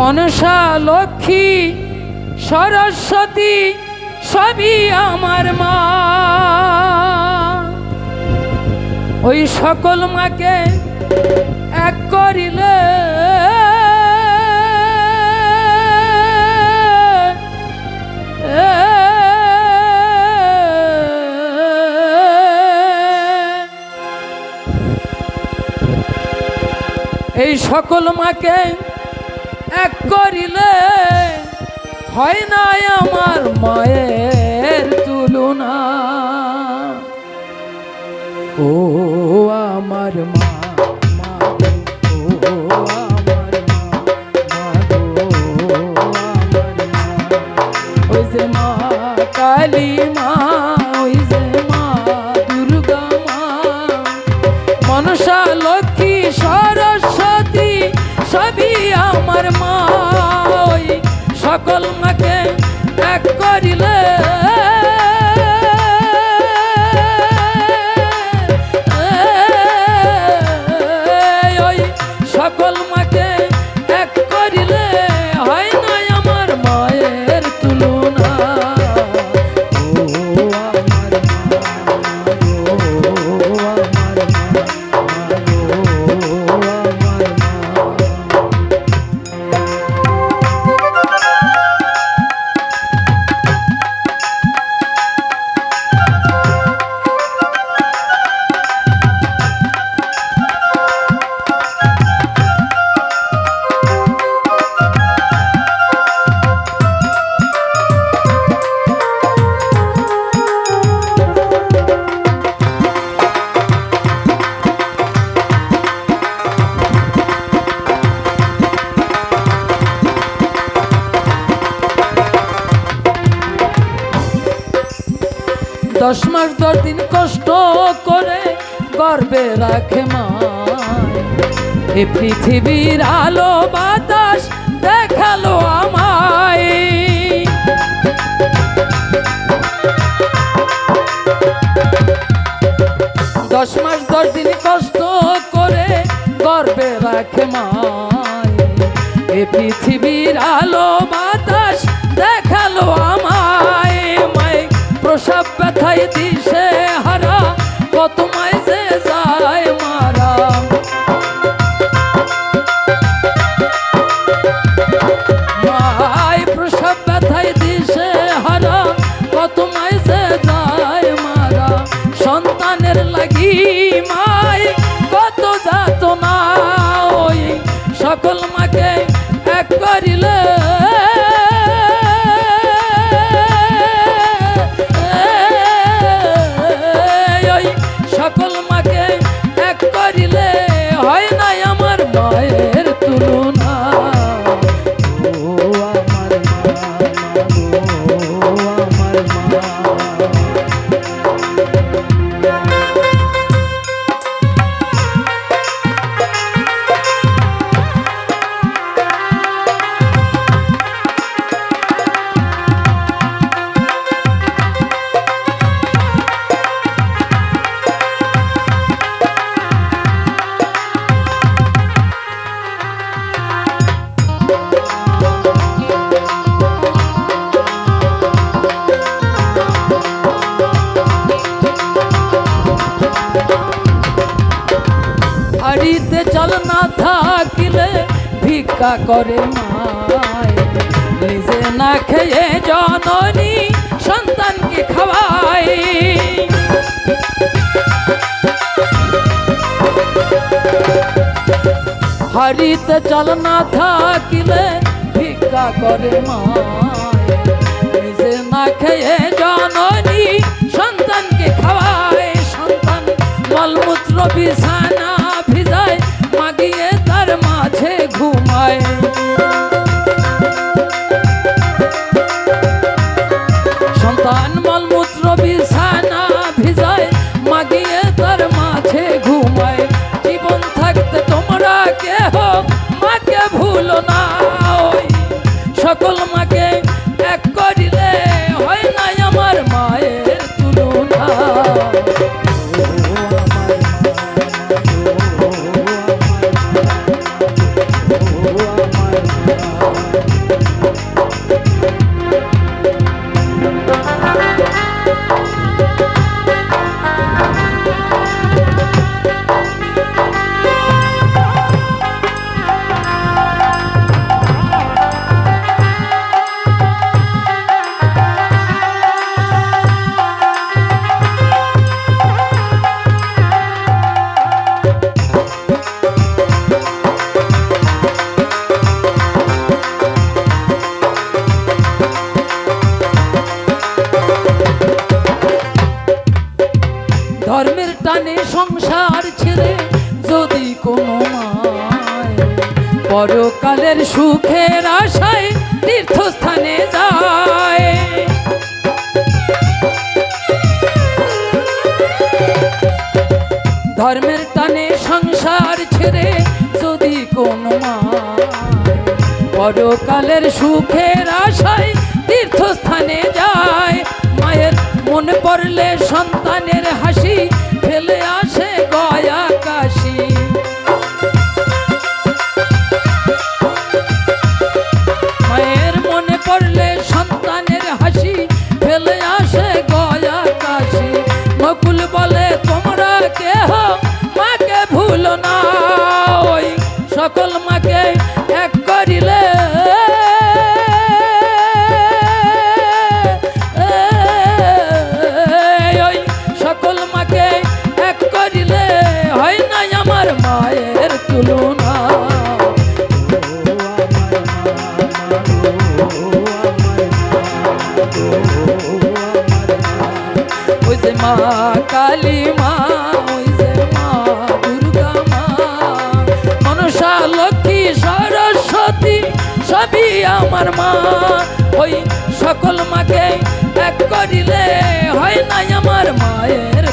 মনসা লক্ষ্মী সরস্বতী সবই আমার মা। ওই সকল মাকে এক করিলে এই সকল মাকে এক করিলে হয় না আমার মায়ের তুলনা। ও আমার মা মা ও মাস দশ দিন কষ্ট করে গর্বে রাখে মা। এ পৃথিবীর আলো বাতাস দেখাল আমায়। দশ মাস দশ দিন কষ্ট করে গর্বে রাখে মায় এ পৃথিবীর আলো বাতাস দেখাল আমায়। মায় প্রসব ব্যথায় দিশে হারা কত যে ভিক্ষা করে মায়। নিজে না খেয়ে জননী সন্তানকে খাওয়ায়। হাড়িতে জল না থাকিলে ভিক্ষা করে মায়। নিজে না খেয়ে ঘুমায় সন্তান মলমূত্র বিছানা ভিজায়, মাগিয়ে তার মাঝে ঘুমায়। জীবন থাকতে তোমরা কেহ মাকে ভুলো না। সকল মাকে এক করিলে সংসার ছেড়ে যদি কোনো মায়, পরকালের সুখের আশায় তীর্থস্থানে যায়। ধর্মের টানে সংসার ছেড়ে যদি কোনো পরকালের সুখের আশায় তীর্থস্থানে যায়। মায়ের মনে পড়লে সন্তানের হাসি ফেলে আসে গয়া কাশি মায়ের মনে পড়লে সন্তানের হাসি, ফেলে আসে গয়া কাশি নকুল বলে, তোমরা কেহ? সকল মা কালী মা ওই যে মা মা। সরস্বতী আমার মা। ওই সকল মাকে এক করিলে হয় নাই আমার মায়ের